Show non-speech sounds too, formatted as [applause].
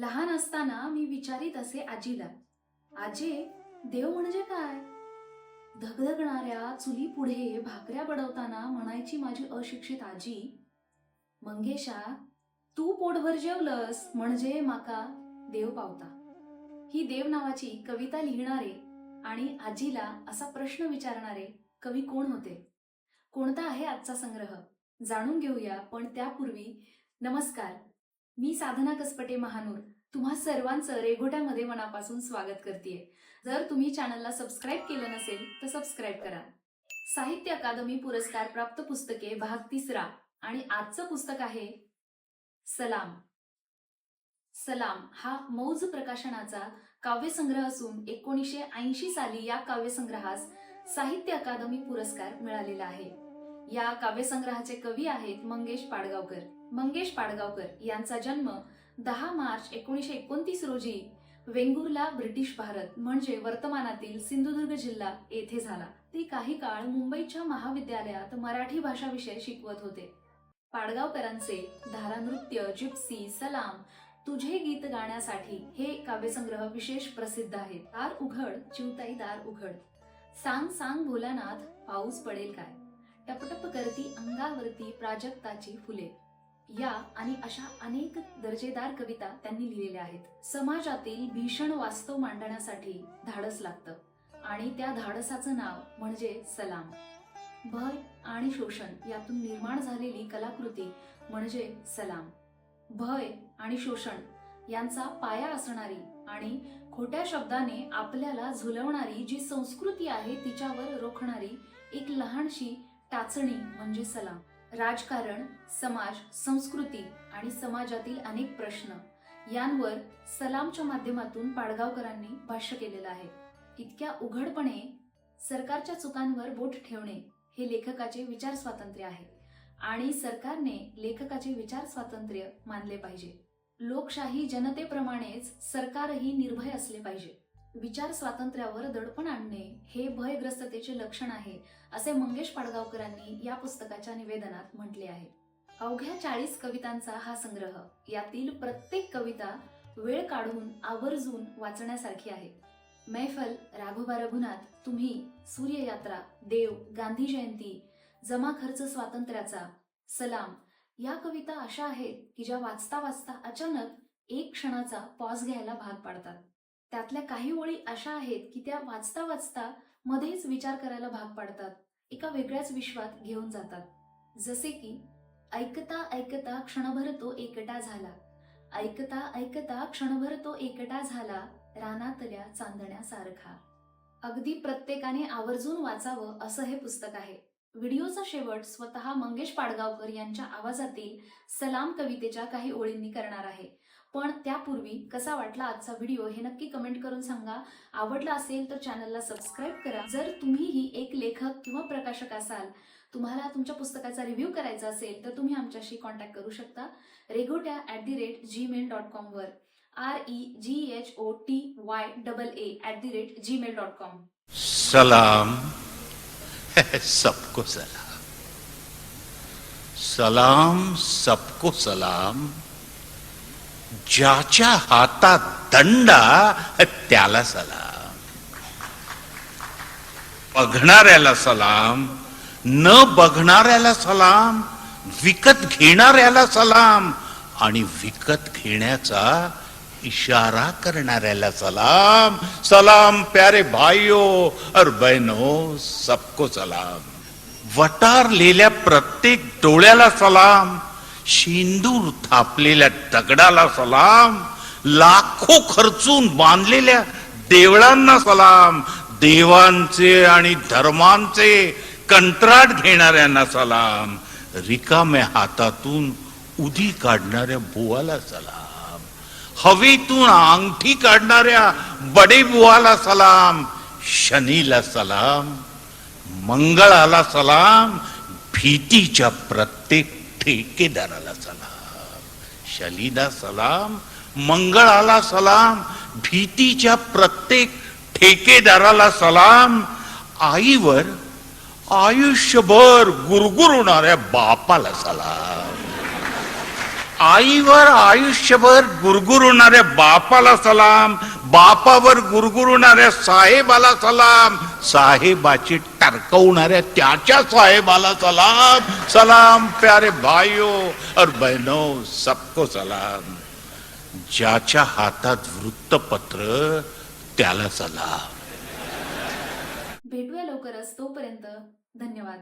लहान असताना मी विचारित असे आजीला आजे देव म्हणजे काय? धगधगणाऱ्या चुली पुढे भाकऱ्या बडवताना म्हणायची माझी अशिक्षित आजी मंगेशा तू पोटभर जेवलस म्हणजे माका देव पावता. ही देव नावाची कविता लिहिणारे आणि आजीला असा प्रश्न विचारणारे कवी कोण होते? कोणता आहे आजचा संग्रह? जाणून घेऊया पण त्यापूर्वी नमस्कार. मी साधना कसपटे महानूर तुम्हा सर्वांचं रेघोट्यामध्ये मनापासून स्वागत करते जर तुम्ही चॅनलला सबस्क्राईब केलं नसेल तर सबस्क्राईब करा. साहित्य अकादमी पुरस्कार प्राप्त पुस्तके भाग तिसरा आणि आजचं पुस्तक आहे सलाम. सलाम हा मौज प्रकाशनाचा काव्यसंग्रह असून एकोणीसशे ऐंशी साली या काव्यसंग्रहास साहित्य अकादमी पुरस्कार मिळालेला आहे. या काव्यसंग्रहाचे कवी आहेत मंगेश पाडगावकर. मंगेश पाडगावकर यांचा जन्म दहा मार्च एकोणीसशे एकोणतीस रोजी वेंगुर्ला ब्रिटिश भारत म्हणजे वर्तमानातील सिंधुदुर्ग जिल्हा येथे झाला. ते काही काळ मुंबईच्या महाविद्यालयात मराठी भाषा विषय शिकवत होते. पाडगावकरांचे धारानृत्य जिप्सी सलाम तुझे गीत गाण्यासाठी हे काव्यसंग्रह विशेष प्रसिद्ध आहेत. दार उघड चिवताई दार उघड. सांग सांग भोलानाथ पाऊस पडेल काय? टपटप करती अंगावरती प्राजक्ताची फुले. या आणि अशा अनेक दर्जेदार कविता त्यांनी लिहिलेल्या आहेत. समाजातील भीषण वास्तव मांडण्यासाठी धाडस लागतं. आणि त्या धाडसाचं नाव म्हणजे सलाम. भय आणि शोषण यातून निर्माण झालेली कलाकृती म्हणजे सलाम. भय आणि शोषण यांचा पाया असणारी आणि खोट्या शब्दाने आपल्याला झुलवणारी जी संस्कृती आहे तिच्यावर रोखणारी एक लहानशी टाचणी म्हणजे सलाम. राजकारण समाज संस्कृती आणि समाजातील अनेक प्रश्न यांवर सलामच्या माध्यमातून पाडगावकरांनी भाष्य केलेलं आहे. इतक्या उघडपणे सरकारच्या चुकांवर बोट ठेवणे हे लेखकाचे विचार स्वातंत्र्य आहे आणि सरकारने लेखकाचे विचार स्वातंत्र्य मानले पाहिजे. लोकशाही जनतेप्रमाणेच सरकारही निर्भय असले पाहिजे. विचार स्वातंत्र्यावर दडपण आणणे हे भयग्रस्ततेचे लक्षण आहे असे मंगेश पाडगावकरांनी या पुस्तकाच्या निवेदनात म्हटले आहे. अवघ्या चाळीस कवितांचा हा संग्रह यातील प्रत्येक कविता वेळ काढून आवर्जून वाचण्यासारखी आहे. मैफल राघोबा रघुनाथ तुम्ही सूर्ययात्रा देव गांधी जयंती जमा खर्च स्वातंत्र्याचा सलाम या कविता अशा आहेत की ज्या वाचता वाचता अचानक एक क्षणाचा पॉज घ्यायला भाग पाडतात. त्यातल्या काही ओळी अशा आहेत की त्या वाचता वाचता मध्येच विचार करायला भाग पाडतात. एका वेगळ्याच विश्वात घेऊन जातात. जसे की ऐकता ऐकता क्षणभर तो एकटा झाला. ऐकता ऐकता क्षणभर तो एकटा झाला रानातल्या चांदण्यासारखा. अगदी प्रत्येकाने आवर्जून वाचावं असं हे पुस्तक आहे. व्हिडिओचा शेवट स्वतः मंगेश पाडगावकर यांच्या आवाजातील सलाम कवितेच्या काही ओळींनी करणार आहे. पण त्यापूर्वी कसा वाटला आजचा व्हिडिओ हे नक्की कमेंट करून सांगा. आवडला असेल तर चॅनलला सबस्क्राईब करा. जर तुम्हीही एक लेखक किंवा प्रकाशक असाल तुम्हाला तुमच्या पुस्तकाचा रिव्ह्यू करायचा असेल तर तुम्ही आमच्याशी कॉन्टॅक्ट करू शकता. Regotya at the rate Gmail dot कॉमवर R E G H O T Y double A at the rate Gmail dot com सलाम। [laughs] सबको सलाम। सलाम सबको सलाम। ज्याच्या हातात दंडा त्याला सलाम. बघणाऱ्याला सलाम न बघणाऱ्याला सलाम विकत घेणाऱ्याला सलाम आणि विकत घेण्याचा इशारा करणाऱ्याला सलाम. सलाम प्यारे भाइयों और बहनों सबको सलाम. वटारलेल्या प्रत्येक डोळ्याला सलाम. शेंदूर थापलेल्या दगडाला सलाम लाखो खर्चून बांधलेल्या देवळांना सलाम देवांचे आणि धर्मांचे कंत्राट घेणाऱ्यांना सलाम रिकाम्या हातातून उदी काढणाऱ्या बुवाला सलाम हवेतून अंगठी काढणाऱ्या बडे बुवाला सलाम शनीला सलाम मंगळाला सलाम भीतीच्या प्रत्येक ठेकेदाराला सलाम शलीला सलाम मंगळाला सलाम भीतीच्या प्रत्येक ठेकेदाराला सलाम. आईवर आयुष्यभर गुरगुरणाऱ्या बापाला सलाम. आईवर आयुष्यभर गुरगुरवणाऱ्या बापाला सलाम. बापावर गुरगुरवणाऱ्या साहेबाला सलाम. साहेबाची टरकवणाऱ्या त्याच्या साहेबाला सलाम. सलाम प्यारे भाइयों और बहनो सबको सलाम. ज्याच्या हातात वृत्तपत्र त्याला सलाम. भेटूया लवकरच तोपर्यंत. धन्यवाद.